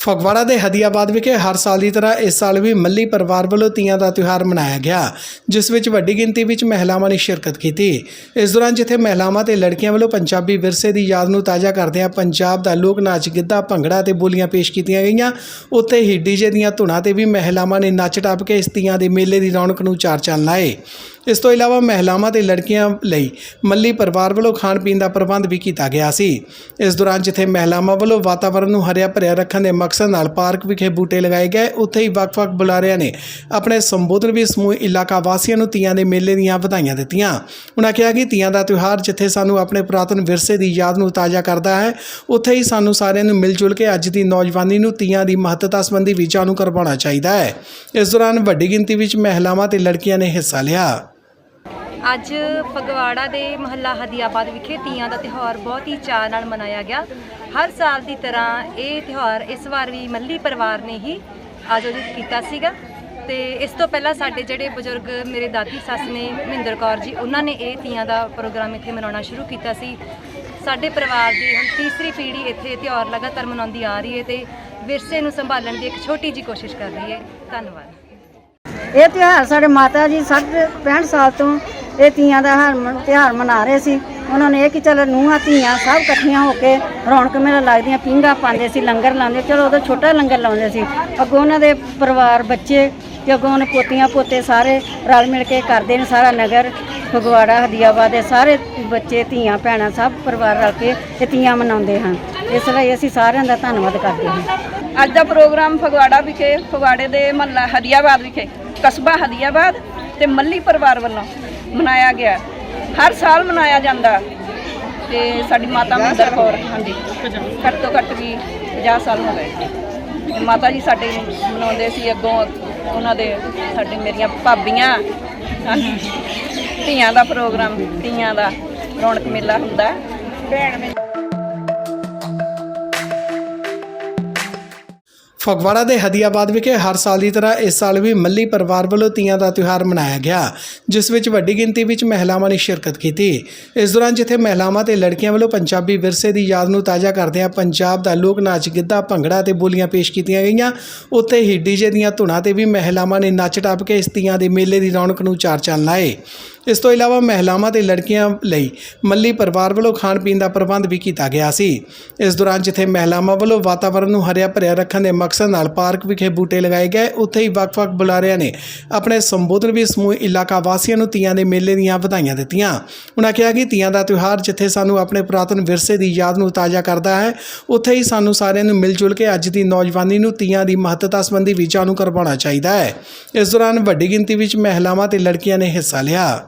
ਫਗਵਾੜਾ ਦੇ ਹਦੀਆਬਾਦ ਵਿਖੇ ਹਰ ਸਾਲ ਦੀ ਤਰ੍ਹਾਂ ਇਸ ਸਾਲ ਵੀ ਮੱਲੀ ਪਰਿਵਾਰ ਵੱਲੋਂ ਤੀਆਂ ਦਾ ਤਿਉਹਾਰ ਮਨਾਇਆ ਗਿਆ, ਜਿਸ ਵਿੱਚ ਵੱਡੀ ਗਿਣਤੀ ਵਿੱਚ ਮਹਿਲਾਵਾਂ ਨੇ ਸ਼ਿਰਕਤ ਕੀਤੀ। ਇਸ ਦੌਰਾਨ ਜਿੱਥੇ ਮਹਿਲਾਵਾਂ ਤੇ ਲੜਕੀਆਂ ਵੱਲੋਂ ਪੰਜਾਬੀ ਵਿਰਸੇ ਦੀ ਯਾਦ ਨੂੰ ਤਾਜ਼ਾ ਕਰਦਿਆਂ ਪੰਜਾਬ ਦਾ ਲੋਕ ਨਾਚ ਗਿੱਧਾ, ਭੰਗੜਾ ਤੇ ਬੋਲੀਆਂ ਪੇਸ਼ ਕੀਤੀਆਂ ਗਈਆਂ। ਉੱਥੇ ਹੀ ਡੀਜੇ ਦੀਆਂ ਧੁਨਾਂ ਤੇ ਵੀ ਮਹਿਲਾਵਾਂ ਨੇ ਨੱਚ ਟੱਪ ਕੇ ਇਸ ਤੀਆਂ ਦੇ ਮੇਲੇ ਦੀ ਰੌਣਕ ਨੂੰ ਚਾਰ ਚੰਨ ਲਾਏ। ਇਸ ਤੋਂ ਇਲਾਵਾ ਮਹਿਲਾਵਾਂ ਤੇ ਲੜਕੀਆਂ ਲਈ ਮੱਲੀ ਪਰਿਵਾਰ ਵੱਲੋਂ ਖਾਣ ਪੀਣ ਦਾ ਪ੍ਰਬੰਧ ਵੀ ਕੀਤਾ ਗਿਆ ਸੀ। ਇਸ ਦੌਰਾਨ ਜਿੱਥੇ ਮਹਿਲਾਵਾਂ ਵੱਲੋਂ ਵਾਤਾਵਰਣ ਨੂੰ ਹਰਿਆ ਭਰਿਆ ਰੱਖਣ ਦੇ ਮਕਸਦ ਨਾਲ ਪਾਰਕ ਵਿਖੇ ਬੂਟੇ ਲਗਾਏ ਗਏ, ਉੱਥੇ ਹੀ ਵੱਖ-ਵੱਖ ਬੁਲਾਰਿਆਂ ਨੇ ਆਪਣੇ ਸੰਬੋਧਨ ਵੀ ਸਮੂਹ ਇਲਾਕਾ ਵਾਸੀਆਂ ਨੂੰ ਤੀਆਂ ਦੇ ਮੇਲੇ ਦੀਆਂ ਵਧਾਈਆਂ ਦਿੱਤੀਆਂ। ਉਹਨਾਂ ਕਿਹਾ ਕਿ ਤੀਆਂ ਦਾ ਤਿਉਹਾਰ ਜਿੱਥੇ ਸਾਨੂੰ ਆਪਣੇ ਪੁਰਾਤਨ ਵਿਰਸੇ ਦੀ ਯਾਦ ਨੂੰ ਤਾਜ਼ਾ ਕਰਦਾ ਹੈ, ਉੱਥੇ ਹੀ ਸਾਨੂੰ ਸਾਰਿਆਂ ਨੂੰ ਮਿਲ ਜੁਲ ਕੇ ਅੱਜ ਦੀ ਨੌਜਵਾਨੀ ਨੂੰ ਤੀਆਂ ਦੀ ਮਹੱਤਤਾ ਸੰਬੰਧੀ ਵੀ ਜਾਣੂ ਕਰਵਾਉਣਾ ਚਾਹੀਦਾ ਹੈ। ਇਸ ਦੌਰਾਨ ਵੱਡੀ ਗਿਣਤੀ ਵਿੱਚ ਮਹਿਲਾਵਾਂ ਤੇ ਲੜਕੀਆਂ ਨੇ ਹਿੱਸਾ ਲਿਆ। ਅੱਜ ਫਗਵਾੜਾ ਦੇ ਮਹੱਲਾ ਹਦੀਆਬਾਦ ਵਿਖੇ ਤੀਆਂ ਦਾ ਤਿਉਹਾਰ ਬਹੁਤ ਹੀ ਚਾਅ ਨਾਲ ਮਨਾਇਆ ਗਿਆ। ਹਰ ਸਾਲ ਦੀ ਤਰ੍ਹਾਂ ਇਹ ਤਿਉਹਾਰ ਇਸ ਵਾਰ ਵੀ ਮੱਲੀ ਪਰਿਵਾਰ ਨੇ ਹੀ ਆਯੋਜਿਤ ਕੀਤਾ ਸੀਗਾ। ਤੇ ਇਸ ਤੋਂ ਪਹਿਲਾਂ ਸਾਡੇ ਜਿਹੜੇ ਬਜ਼ੁਰਗ ਮੇਰੇ ਦਾਦੀ, ਸੱਸ ਨੇ ਮਹਿੰਦਰ ਕੌਰ ਜੀ, ਉਹਨਾਂ ਨੇ ਇਹ ਤੀਆਂ ਦਾ ਪ੍ਰੋਗਰਾਮ ਇੱਥੇ ਮਨਾਉਣਾ ਸ਼ੁਰੂ ਕੀਤਾ ਸੀ। ਸਾਡੇ ਪਰਿਵਾਰ ਦੀ ਹੁਣ ਤੀਸਰੀ ਪੀੜ੍ਹੀ ਇੱਥੇ ਤਿਉਹਾਰ ਲਗਾਤਾਰ ਮਨਾਉਂਦੀ ਆ ਰਹੀ ਹੈ ਤੇ ਵਿਰਸੇ ਨੂੰ ਸੰਭਾਲਣ ਦੀ ਇੱਕ ਛੋਟੀ ਜੀ ਕੋਸ਼ਿਸ਼ ਕਰ ਰਹੀ ਹੈ। ਧੰਨਵਾਦ। ਇਹ ਤਿਉਹਾਰ ਸਾਡੇ ਮਾਤਾ ਜੀ ਸਾਡੇ 65 ਸਾਲ ਤੋਂ ਇਹ ਤੀਆਂ ਦਾ ਹਰ ਮ- ਤਿਉਹਾਰ ਮਨਾ ਰਹੇ ਸੀ। ਉਹਨਾਂ ਨੇ ਇਹ ਕਿ ਚਲੋ ਨੂੰਹਾਂ, ਧੀਆਂ ਸਭ ਇਕੱਠੀਆਂ ਹੋ ਕੇ ਰੌਣਕ ਮੇਲਾ ਲੱਗਦੀਆਂ, ਪੀਂਘਾਂ ਪਾਉਂਦੇ ਸੀ, ਲੰਗਰ ਲਾਉਂਦੇ। ਚਲੋ ਉਦੋਂ ਛੋਟਾ ਲੰਗਰ ਲਾਉਂਦੇ ਸੀ। ਅੱਗੋਂ ਉਹਨਾਂ ਦੇ ਪਰਿਵਾਰ, ਬੱਚੇ ਤੇ ਅੱਗੋਂ ਉਹਨੇ ਪੋਤੀਆਂ, ਪੋਤੇ ਸਾਰੇ ਰਲ ਮਿਲ ਕੇ ਕਰਦੇ ਨੇ ਸਾਰਾ ਨਗਰ, ਫਗਵਾੜਾ, ਹਦੀਆਬਾਦ ਦੇ ਸਾਰੇ ਬੱਚੇ, ਧੀਆਂ, ਭੈਣਾਂ ਸਭ ਪਰਿਵਾਰ ਰਲ ਕੇ ਇਹ ਤੀਆਂ ਮਨਾਉਂਦੇ ਹਨ। ਇਸ ਲਈ ਅਸੀਂ ਸਾਰਿਆਂ ਦਾ ਧੰਨਵਾਦ ਕਰਦੇ ਹਾਂ। ਅੱਜ ਦਾ ਪ੍ਰੋਗਰਾਮ ਫਗਵਾੜਾ ਵਿਖੇ, ਫਗਵਾੜੇ ਦੇ ਮਹੱਲਾ ਹਦੀਆਬਾਦ ਵਿਖੇ, ਕਸਬਾ ਹਦੀਆਬਾਦ ਤੇ ਮੱਲੀ ਪਰਿਵਾਰ ਵੱਲੋਂ ਮਨਾਇਆ ਗਿਆ। ਹਰ ਸਾਲ ਮਨਾਇਆ ਜਾਂਦਾ। ਤੇ ਸਾਡੀ ਮਾਤਾ ਮਹਿੰਦਰ ਕੌਰ ਹਾਂਜੀ। ਘੱਟ ਤੋਂ ਘੱਟ ਵੀ 50 ਸਾਲ ਹੋ ਗਏ। ਤੇ ਮਾਤਾ ਜੀ ਸਾਡੇ ਮਨਾਉਂਦੇ ਸੀ ਅੱਗੋਂ ਉਹਨਾਂ ਦੇ ਸਾਡੇ ਮੇਰੀਆਂ ਭਾਬੀਆਂ। ਧੀਆਂ ਦਾ ਪ੍ਰੋਗਰਾਮ ਧੀਆਂ ਦਾ ਰੌਣਕ ਮੇਲਾ ਹੁੰਦਾ। ਭੈਣ ਫਗਵਾੜਾ ਦੇ ਹਦੀਆਬਾਦ ਵਿਖੇ ਹਰ ਸਾਲ ਦੀ ਤਰ੍ਹਾਂ ਇਸ ਸਾਲ ਵੀ ਮੱਲੀ ਪਰਿਵਾਰ ਵੱਲੋਂ ਤੀਆਂ ਦਾ ਤਿਉਹਾਰ ਮਨਾਇਆ ਗਿਆ, ਜਿਸ ਵਿੱਚ ਵੱਡੀ ਗਿਣਤੀ ਵਿੱਚ ਮਹਿਲਾਵਾਂ ਨੇ ਸ਼ਿਰਕਤ ਕੀਤੀ। ਇਸ ਦੌਰਾਨ ਜਿੱਥੇ ਮਹਿਲਾਵਾਂ ਤੇ ਲੜਕੀਆਂ ਵੱਲੋਂ ਪੰਜਾਬੀ ਵਿਰਸੇ ਦੀ ਯਾਦ ਨੂੰ ਤਾਜ਼ਾ ਕਰਦਿਆਂ ਪੰਜਾਬ ਦਾ ਲੋਕ ਨਾਚ ਗਿੱਧਾ, ਭੰਗੜਾ ਤੇ ਬੋਲੀਆਂ ਪੇਸ਼ ਕੀਤੀਆਂ ਗਈਆਂ। ਉੱਥੇ ਹੀ ਡੀਜੇ ਦੀਆਂ ਧੁਨਾਂ ਤੇ ਵੀ ਮਹਿਲਾਵਾਂ ਨੇ ਨੱਚ ਟੱਪ ਕੇ ਇਸ ਤੀਆਂ ਦੇ ਮੇਲੇ ਦੀ ਰੌਣਕ ਨੂੰ ਚਾਰ ਚੰਨ ਲਾਏ। ਇਸ ਤੋਂ ਇਲਾਵਾ ਮਹਿਲਾਵਾਂ ਤੇ ਲੜਕੀਆਂ ਲਈ ਮੱਲੀ ਪਰਿਵਾਰ ਵੱਲੋਂ ਖਾਣ ਪੀਣ ਦਾ ਪ੍ਰਬੰਧ ਵੀ ਕੀਤਾ ਗਿਆ ਸੀ। ਇਸ ਦੌਰਾਨ ਜਿੱਥੇ ਮਹਿਲਾਵਾਂ ਵੱਲੋਂ ਵਾਤਾਵਰਣ ਨੂੰ ਹਰਿਆ ਭਰਿਆ ਰੱਖਣ ਦੇ ਮਕਸਦ ਨਾਲ ਪਾਰਕ ਵਿਖੇ ਬੂਟੇ ਲਗਾਏ ਗਏ, ਉੱਥੇ ਹੀ ਵੱਖ-ਵੱਖ ਬੁਲਾਰਿਆਂ ਨੇ ਆਪਣੇ ਸੰਬੋਧਨ ਵੀ ਸਮੂਹ ਇਲਾਕਾ ਵਾਸੀਆਂ ਨੂੰ ਤੀਆਂ ਦੇ ਮੇਲੇ ਦੀਆਂ ਵਧਾਈਆਂ ਦਿੱਤੀਆਂ। ਉਹਨਾਂ ਕਿਹਾ ਕਿ ਤੀਆਂ ਦਾ ਤਿਉਹਾਰ ਜਿੱਥੇ ਸਾਨੂੰ ਆਪਣੇ ਪੁਰਾਤਨ ਵਿਰਸੇ ਦੀ ਯਾਦ ਨੂੰ ਤਾਜ਼ਾ ਕਰਦਾ ਹੈ, ਉੱਥੇ ਹੀ ਸਾਨੂੰ ਸਾਰਿਆਂ ਨੂੰ ਮਿਲ ਜੁਲ ਕੇ ਅੱਜ ਦੀ ਨੌਜਵਾਨੀ ਨੂੰ ਤੀਆਂ ਦੀ ਮਹੱਤਤਾ ਸੰਬੰਧੀ ਵੀ ਜਾਣੂ ਕਰਵਾਉਣਾ ਚਾਹੀਦਾ ਹੈ। ਇਸ ਦੌਰਾਨ ਵੱਡੀ ਗਿਣਤੀ ਵਿੱਚ ਮਹਿਲਾਵਾਂ ਤੇ ਲੜਕੀਆਂ ਨੇ ਹਿੱਸਾ ਲਿਆ।